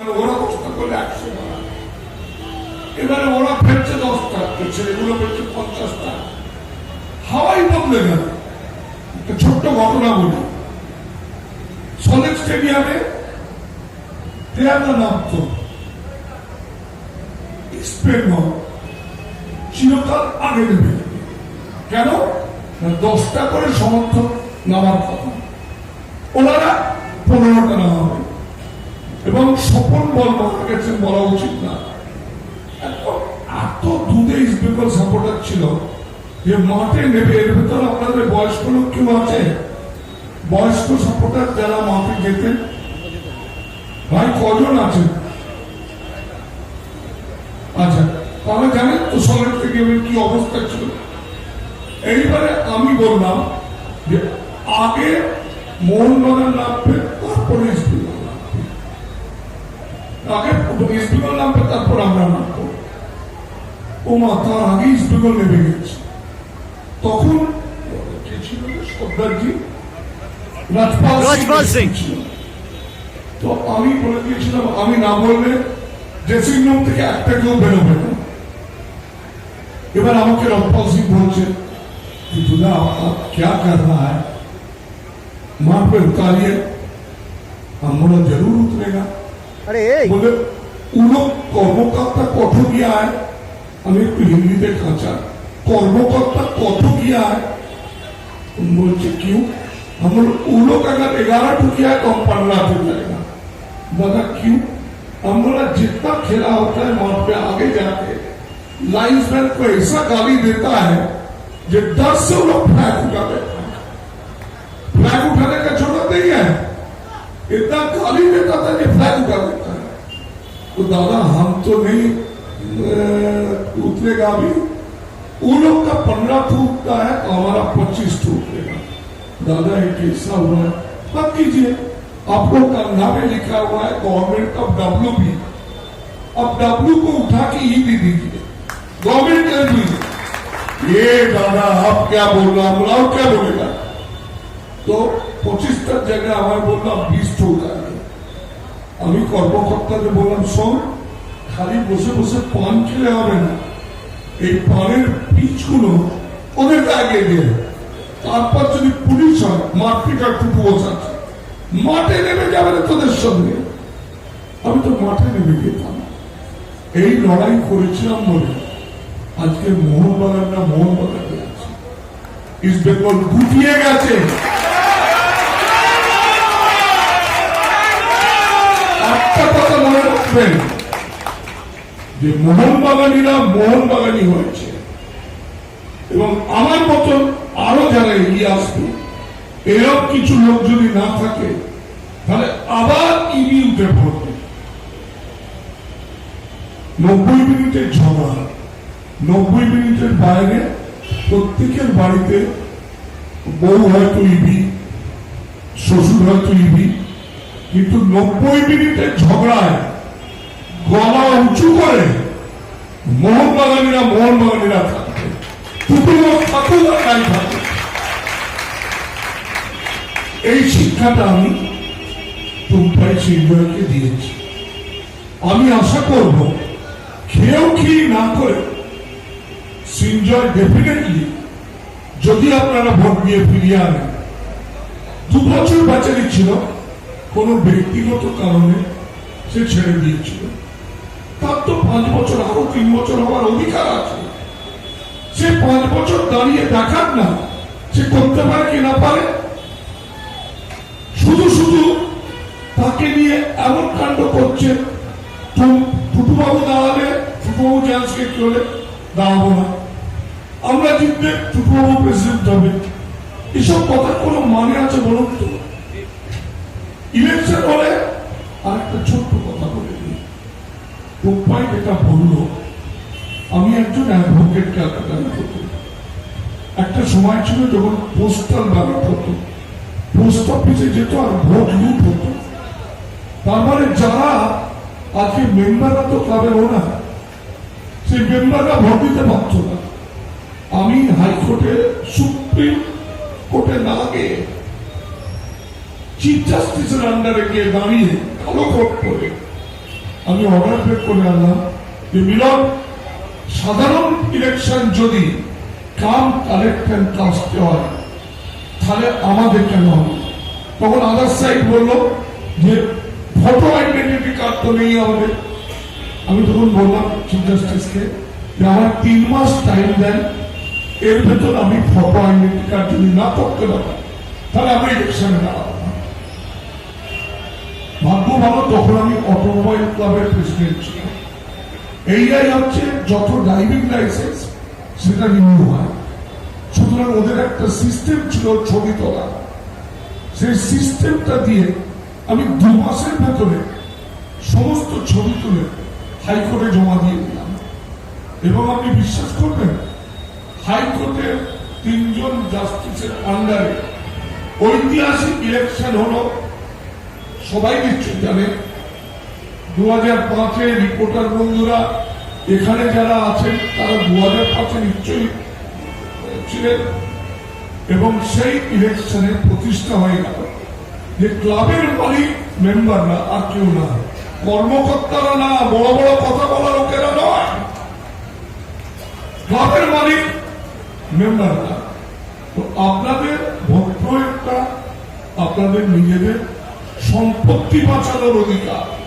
টাকা এবারে ওরা ফেলছে দশটা ছেলেগুলো ফেলছে পঞ্চাশটা। হাওয়াই বদলে গেল। একটা ছোট্ট ঘটনা বলি। সলেজ স্টেডিয়ামে প্লেয়াররা নামতো। স্পেন চিরকাল আগে নেবে কেন? দশটা করে সমর্থন নামার কথা। ওনারা পনেরোটা নামাবে। এবং স্বপন বল মারা গেছেন বলা উচিত না। এত সাপোর্টার ছিল যে মাঠে নেবে, এর ভেতর আপনাদের বয়স্ক লোক কেউ আছে? বয়স্ক সাপোর্টার যারা মাঠে যেতেন? ভাই, কজন আছেন? আচ্ছা তাহলে জানেন তো সলের থেকে কি অবস্থা ছিল? এইবারে আমি বললাম যে আগে মোহনবাগান নামবে ইস্ট বেঙ্গল নামবে তারপর আমরা নামবো ও মা তার আগে ইস্ট বেঙ্গল নেমে গেছে তখন কে ছিল সর্দারজি রাজপাল রাজপাল সিং। ছিল। তো আমি বলে দিয়েছিলাম আমি না বললে ড্রেসিং রুম থেকে একটা কেউ বেরোবে না এবার আমাকে রপ্পাল সিং বলছে कि दूल्हा आप क्या कर रहा है मां पे उतारिए हम बोला जरूर उतरेगा আরে এই বলে উনো কর্মকর্তা কত গিয়া है আমি একটু হিন্দিতে কাঁচা কর্মকর্তা কত गया है तुम बोलते क्यों हम बोले उन लोग अगर ग्यारह टू किया है तो हम पंद्रह पे जाएगा दादा क्यों हम बोला जितना खेला होता है वहां पे आगे जाके लाइन्समैन को ऐसा गाली देता है जो दस से वो लोग फ्लैग उठा देता है फ्लैग उठाने का जरूरत नहीं है इतना गाली देता था कि फ्लैग उठा देता है तो दादा, हम तो नहीं उतरेगा भी। उन लोग का पंद्रह फूट का है तो हमारा पच्चीस फूट लेगा दादा, एक हिस्सा हुआ है। मत कीजिए, आप लोग कंधा में लिखा हुआ है, गवर्नमेंट ऑफ़ डब्ल्यू बी अब डब्ल्यू को उठा के ई भी दीजिए। गवर्नमेंट कर दीजिए ये दादा, आप क्या बोल रहा बोला क्या बोलेगा? तो पच्चीस तक जगह हमारे बोलना, बीस फूट का আমি কর্মকর্তাদের বললাম, শোন, খালি বসে বসে পান খেলে হবে না। এই পানের পিচগুলো ওদেরকে আগে দিয়ে তারপর যদি পুলিশ হয় মারপিট আর টুকু বসাচ্ছে মাঠে নেমে যাবে না তোদের সঙ্গে। আমি তো মাঠে নেমে যেতাম এই লড়াই করেছিলাম বলে আজকে মোহনবাগানে আছে। ইস্ট বেঙ্গল গুটিয়ে গেছে একটা কথা মনে রাখবেন যে মোহনবাগানীরা মোহনবাগানী হয়েছে। এবং আমার মতন আরও যারা এগিয়ে আসবে এরকম কিছু লোক যদি না থাকে, তাহলে আবার ইবি উঠে পড়বে। নব্বই মিনিটের ঝগড়া, নব্বই মিনিটের বাইরে প্রত্যেকের বাড়িতে বউ হয়তো ইবি, শ্বশুর হয়তো ইবি, কিন্তু নব্বই মিনিটের ঝগড়ায় গলা উঁচু করে মোহনবাগানীরা মোহনবাগানীরা থাকবে। টুকুলো থাকুক এই শিক্ষাটা আমি টুম্পাই সিংহকে দিয়েছি। আমি আশা করব, খেয়েও খেয়ে না করে সিনজয় ডেফিনেটলি যদি আপনারা ভোট দিয়ে ফিরিয়ে আনেন, দু বছর বেচারি ছিল, কোন ব্যক্তিগত কারণে সে ছেড়ে দিয়েছিল। তার তো পাঁচ বছর, আরও তিন বছর হওয়ার অধিকার আছে। সে পাঁচ বছর দাঁড়িয়ে দেখান না, সে করতে পারে কি না পারে? শুধু শুধু তাকে নিয়ে এমন কাণ্ড করছে টুটুবাবু দাঁড়ালে টুটুবাবু চান্সকে কি হলে দাঁড়াবো না। আমরা জিতলে টুটুবাবু প্রেসিডেন্ট হবে। এসব কথার কোনো মানে আছে বলুন তো? ইলেকশন হলে আরেকটা ছোট্ট কথা। টুম্পাই যেটা বলল আমি একজন অ্যাডভোকেট ক্যালকাটায় হতো একটা সময় ছিল যখন পোস্টাল ব্যালট হতো। পোস্ট অফিসে যেত আর ভোট লুট হতো। তার মানে যারা আজকে মেম্বাররা তো ক্লাবের ওনা সেই মেম্বাররা ভোট দিতে পারত না। আমি হাইকোর্টে সুপ্রিম কোর্টে না গিয়ে চিফ জাস্টিসের আন্ডারে গিয়ে দাঁড়িয়ে কালো কোট করে। আমি অর্ডার করে আনলাম যে মিলন, সাধারণ ইলেকশন যদি কাম কালেক্ট অ্যান্ড কাস্টে হয়, তাহলে আমাদের কেন হবে তখন আদার সাইড বলল যে ফটো আইডেন্টিটি কার্ড তো নেই আমাদের আমি তখন বললাম চিফ জাস্টিসকে যে আমার তিন মাস টাইম দেন, এর ভেতর আমি ফটো আইডেন্টি কার্ড যদি না করতে পারি তাহলে আমি ইলেকশনে না। ভাগ্য ভালো তখন আমি অটোমোবাইল ক্লাবের প্রেসিডেন্ট ছিলাম। এইটাই হচ্ছে যত ড্রাইভিং লাইসেন্স সেটা রিনিউ হয়। সুতরাং ওদের একটা সিস্টেম ছিল ছবি তোলা। সেই সিস্টেমটা দিয়ে আমি দু মাসের ভেতরে সমস্ত ছবি তুলে হাইকোর্টে জমা দিয়ে দিলাম। এবং আপনি বিশ্বাস করবেন হাইকোর্টের তিনজন জাস্টিসের আন্ডারে ঐতিহাসিক ইলেকশন হলো সবাই নিশ্চয় জানে। দু হাজার পাঁচে রিপোর্টার বন্ধুরা, এখানে যারা আছেন, তারা দু হাজার পাঁচে নিশ্চয়ই ছিলেন। এবং সেই ইলেকশনে প্রতিষ্ঠা হয়ে গেল যে ক্লাবের মালিক মেম্বাররা আর কেউ না। কর্মকর্তারা না, বড় বড় কথা বলা লোকেরা নয়। ক্লাবের মালিক মেম্বাররা তো আপনাদের ভোট প্রয়োগটা আপনাদের নিজেদের সম্পত্তি বাঁচানোর অধিকার।